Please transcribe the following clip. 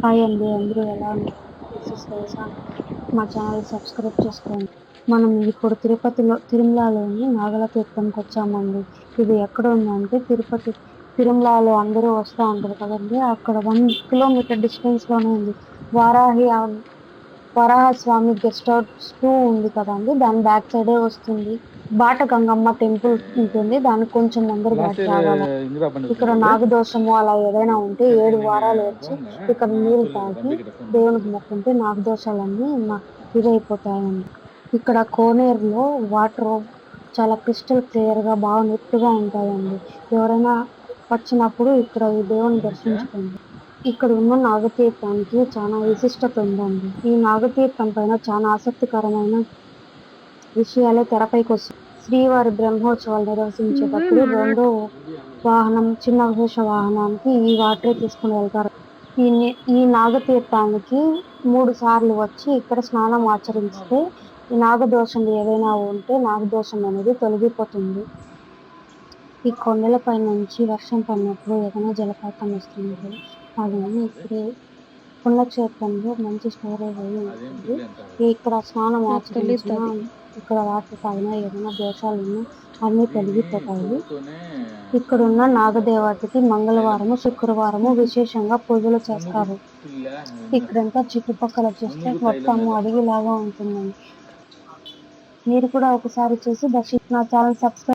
Hi అండి అందరూ ఎలా ఉన్నారు? మా ఛానల్ సబ్స్క్రైబ్ చేసుకోండి. మనం ఇప్పుడు తిరుపతిలో తిరుమలలోని నాగల తీర్థంకి వచ్చామండి. ఇది ఎక్కడ ఉందంటే తిరుపతి తిరుమలలో అందరూ వస్తూ ఉంటారు కదండి. అక్కడ వన్ కిలోమీటర్ డిస్టెన్స్లోనే ఉంది. వారాహి ఆ- Varaha Swami guest house too ఉంది కదండి దాని బ్యాక్ సైడే వస్తుంది? బాట గంగమ్మ టెంపుల్ ఉంటుంది దానికి కొంచెం ముందర బ్యాక్ రావాలి ఇక్కడ నాగదోషము అలా ఏదైనా ఉంటే ఏడు వారాలు వచ్చి ఇక్కడ నీళ్ళు తాగి దేవునికి మొక్కుంటే నాగదోషాలన్నీ ఇదైపోతాయండి. ఇక్కడ కోనేరులో వాటర్ చాలా క్రిస్టల్ క్లియర్గా బాగా నెట్టుగా ఉంటాయండి. ఎవరైనా వచ్చినప్పుడు ఇక్కడ ఈ దేవుని దర్శించుకోండి. ఇక్కడ ఉన్న నాగతీర్థానికి చాలా విశిష్టత ఉందండి ఈ నాగతీర్థం పైన చాలా ఆసక్తికరమైన విషయాలే తెరపైకి వస్తాయి శ్రీవారి బ్రహ్మోత్సవాలు నిర్వహించేటప్పుడు రెండో వాహనం చిన్న విశేష వాహనానికి ఈ వాటరే తీసుకుని వెళ్తారు. ఈ ఈ నాగతీర్థానికి మూడు సార్లు వచ్చి ఇక్కడ స్నానం ఆచరిస్తే ఈ నాగదోషం ఏదైనా ఉంటే నాగదోషం అనేది తొలగిపోతుంది. ఈ కొండలపై నుంచి వర్షం పడినప్పుడు ఏదైనా జలపాతం వస్తుంది అది ఇప్పుడు పుణ్యక్షేత్రంలో మంచి స్టోరేజ్ అయి ఉంటుంది. ఇక్కడ స్నానం ఆచరించిన ఇక్కడ వాటర్ తాగినా ఏదైనా దోషాలు ఉన్నా అన్నీ తొలగిపోతాయి. ఇక్కడ ఉన్న నాగదేవతకి మంగళవారము శుక్రవారము విశేషంగా పూజలు చేస్తారు. ఇక్కడంతా చుట్టుపక్కల చూస్తే మొత్తం అడవిలాగా ఉంటుందండి. మీరు కూడా ఒకసారి చూసి దర్శించిన ఛానల్ సబ్స్క్రైబ్